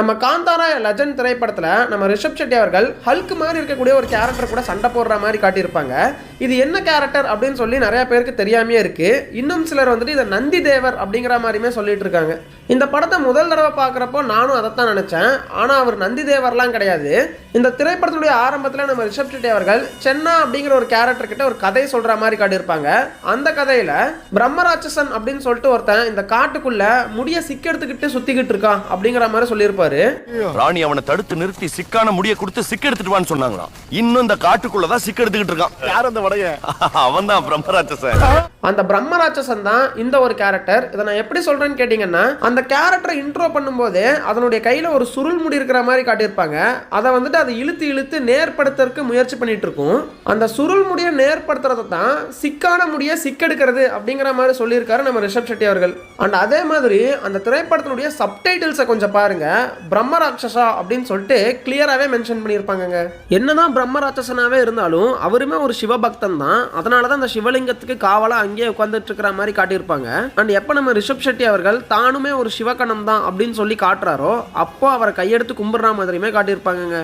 நம்ம காந்தாரா லெஜண்ட் திரைப்படத்தில் நம்ம ரிஷப் செட்டி அவர்கள் ஹல்க் மாதிரி இருக்கக்கூடிய ஒரு கேரக்டர் கூட சண்டை போடுற மாதிரி காட்டியிருப்பாங்க. இது என்ன கேரக்டர் அப்படின்னு சொல்லி நிறைய பேருக்கு தெரியாமையே இருக்கு. இன்னும் சிலர் வந்துட்டு இதை நந்தி தேவர் அப்படிங்கிற மாதிரியுமே சொல்லிட்டு இருக்காங்க. இந்த படத்தை முதல் தடவை பார்க்குறப்போ நானும் அதைத்தான் நினச்சேன். ஆனால் அவர் நந்தி தேவர்லாம் கிடையாது. இந்த திரைப்படத்துடைய ஆரம்பத்தில் நம்ம ரிஷப் செட்டி அவர்கள் சென்னா அப்படிங்கிற ஒரு கேரக்டர் கிட்ட ஒரு கதை சொல்ற மாதிரி காட்டியிருப்பாங்க. அந்த கதையில பிரம்மராட்சசன் அப்படின்னு சொல்லிட்டு ஒருத்தன் இந்த காட்டுக்குள்ள முடிய சிக்கெடுத்துக்கிட்டு சுத்திக்கிட்டு இருக்கான் அப்படிங்கிற மாதிரி சொல்லியிருப்பாரு. ராணி அவனை தடுத்து நிறுத்தி சிக்கான முடிய கொடுத்து சிக்க எடுத்துட்டு வான்னு சொன்னாங்களாம். இன்னும் இந்த காட்டுக்குள்ளதான் சிக்க எடுத்துக்கிட்டு இருக்கான். யார் அந்த அவன் தான் பிரம்மராட்சசன். அந்த பிரம்மராட்சசன் தான் இந்த ஒரு கேரக்டர் இதை நான் எப்படி சொல்றேன்னு கேட்டிங்கன்னா அந்த கேரக்டரை இன்ட்ரோ பண்ணும்போது அதனுடைய கையில ஒரு சுருள் முடி இருக்கிற மாதிரி காட்டியிருப்பாங்க. அதை வந்துட்டு அதை இழுத்து இழுத்து நேர்படுத்துறதுக்கு முயற்சி பண்ணிட்டு இருக்கும். அந்த சுருள் முடியை நேர்படுத்துறதை தான் சிக்கான முடிய சிக்கெடுக்கிறது அப்படிங்கிற மாதிரி சொல்லியிருக்காரு நம்ம ரிஷப் செட்டி அவர்கள். அண்ட் அதே மாதிரி அந்த திரைப்படத்தினுடைய சப்டைட்டில்ஸை கொஞ்சம் பாருங்க. பிரம்ம ராட்சசா அப்படின்னு சொல்லிட்டு கிளியராகவே மென்ஷன் பண்ணியிருப்பாங்கங்க. என்னதான் பிரம்ம ராட்சசனாவே இருந்தாலும் அவருமே ஒரு சிவபக்தன் தான் அதனால தான் அந்த சிவலிங்கத்துக்கு காவலாக அங்கேயே உட்காந்துட்டு இருக்கிற மாதிரி காட்டியிருப்பாங்க. அண்ட் எப்போ நம்ம ரிஷப் செட்டி அவர்கள் தானுமே ஒரு சிவகணம் தான் அப்படின்னு சொல்லி காட்டுறாரோ அப்போ அவரை கையெடுத்து கும்பிடுற மாதிரியுமே காட்டியிருப்பாங்கங்க.